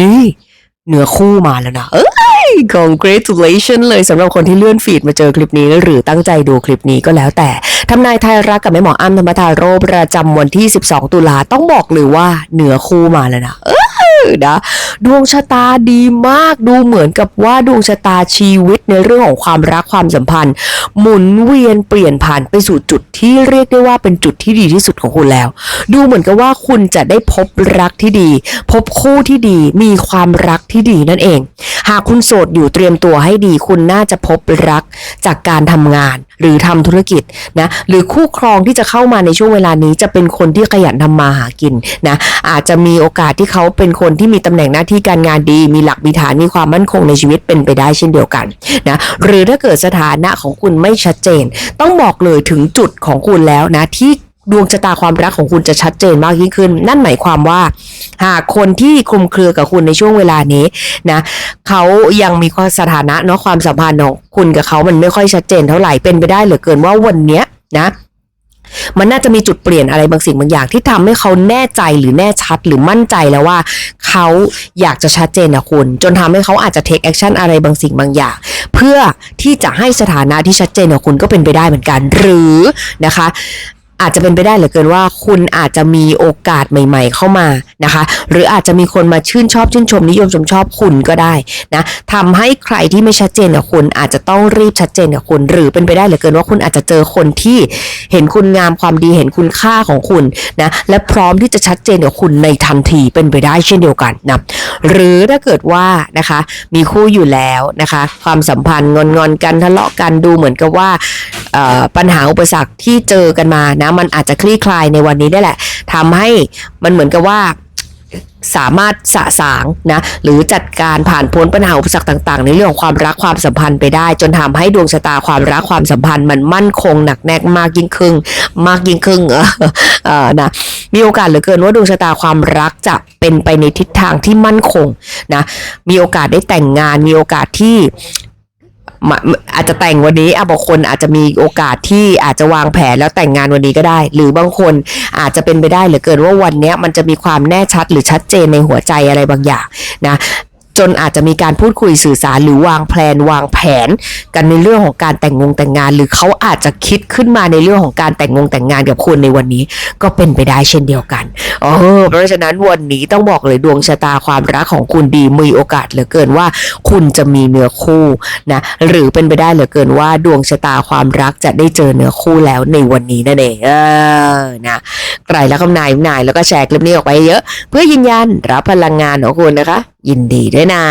นี่เนื้อคู่มาแล้วนะ เอ้ย congratulation เลยสำหรับคนที่เลื่อนฟีดมาเจอคลิปนี้ หรือตั้งใจดูคลิปนี้ก็แล้วแต่ทำนายไทยรักกับแม่หมออ้ำธรรมทาโรประจำวันที่ 12 ตุลาต้องบอกเลยว่าเนื้อคู่มาแล้วนะเออ นะดวงชะตาดีมากดูเหมือนกับว่าดวงชะตาชีวิตในเรื่องของความรักความสัมพันธ์ หมุนเวียนเปลี่ยนผ่านไปสู่จุดที่เรียกได้ว่าเป็นจุดที่ดีที่สุดของคุณแล้ว ดูเหมือนกับว่าคุณจะได้พบรักที่ดี พบคู่ที่ดีมีความรักที่ดีนั่นเอง หากคุณโสดอยู่เตรียมตัวให้ดีคุณน่าจะพบรักจากการทำงาน หรือทำธุรกิจนะหรือคู่ครองที่จะเข้ามาในช่วงเวลานี้จะเป็นคนที่ขยันทำมาหากินนะอาจจะมีโอกาสที่เขาเป็นคนที่มีตำแหน่งหน้าที่การงานดี มีหลักมีฐานมีความมั่นคงในชีวิตเป็นไปได้เช่นเดียวกันนะหรือถ้าเกิดสถานะของคุณไม่ชัดเจน ต้องบอกเลยถึงจุดของคุณแล้วนะที่ดวงชะตาความรักของคุณจะชัดเจนมากยิ่งขึ้น นั่นหมายความว่า หากคนที่คลุมเครือกับคุณในช่วงเวลานี้นะเขายังมีความสถานะเนาะความสัมพันธ์ของคุณกับเขามันไม่ค่อยชัดเจนเท่าไหร่เป็นไปได้เหลือเกินว่าวันเนี้ยนะมันน่าจะมีจุดเปลี่ยนอะไรบางสิ่งบางอย่างที่ทำให้เขาแน่ใจหรือแน่ชัดหรือมั่นใจแล้วว่า เขาอยากจะชัดเจนนะคุณ จนทำให้เขาอาจจะเทคแอคชั่นอะไรบางสิ่งบางอย่าง เพื่อที่จะให้สถานะที่ชัดเจนกับคุณก็เป็นไปได้เหมือนกัน หรือนะคะ อาจจะเป็นไปได้เหลือเกินว่า คุณอาจจะมีโอกาสใหม่ ๆ เข้ามานะคะ หรืออาจจะมีคนมาชื่นชอบชื่นชมนิยมชมชอบคุณก็ได้นะทำให้ใครที่ไม่ชัดเจนกับคุณอาจจะต้องรีบชัดเจนกับคุณ หรือเป็นไปได้เหลือเกินว่าคุณอาจจะเจอคนที่เห็นคุณงามความดีเห็นคุณค่าของคุณนะและพร้อมที่จะชัดเจนกับคุณในทันทีเป็นไปได้เช่นเดียวกันนะหรือถ้าเกิดว่านะคะมีคู่อยู่แล้วนะคะ ความสัมพันธ์งอนงอนๆกันทะเลาะกันดูเหมือนกับว่าปัญหาอุปสรรคที่เจอกันมานะมันอาจจะคลี่คลายในวันนี้ได้แหละทำให้มันเหมือนกับว่าสามารถสะสางนะหรือจัดการผ่านพ้นปัญหาอุปสรรคต่างๆ ในเรื่องของความรักความสัมพันธ์ไปได้ จนทำให้ดวงชะตาความรักความสัมพันธ์ มันมั่นคงหนักแน่นมากยิ่งขึ้นมากยิ่งขึ้นเออเออนะมีโอกาสเหลือเกินว่าดวงชะตาความรักจะเป็นไปในทิศทางที่มั่นคงนะมีโอกาสได้แต่งงานมีโอกาสที่ อาจจะแต่งวันนี้อะบางคนอาจจะมีโอกาสที่อาจจะวางแผนแล้วแต่งงานวันนี้ก็ได้ หรือบางคนอาจจะเป็นไปได้เหลือเกินว่าวันนี้มันจะมีความแน่ชัดหรือชัดเจนในหัวใจอะไรบางอย่างนะ จนอาจจะมีการพูดคุยสื่อสารหรือวางแผนวางแผน กันในเรื่องของการแต่งงงแต่งงาน หรือเขาอาจจะคิดขึ้นมาในเรื่องของการแต่งงงแต่งงานกับคุณในวันนี้ ก็เป็นไปได้เช่นเดียวกันเออเพราะฉะนั้นวันนี้ต้องบอกเลยดวงชะตาความรักของคุณดีมีโอกาสเหลือเกินว่า คุณจะมีเนื้อคู่นะหรือเป็นไปได้เหลือเกินว่าดวงชะตาความรักจะได้เจอเนื้อคู่แล้วในวันนี้นั่นเองเออนะใครแล้วคำนายนายแล้วก็แชร์คลิปนี้ออกไปเยอะ เพื่อยืนยันรับพลังงานของคุณนะคะ ยินดีด้วยนะ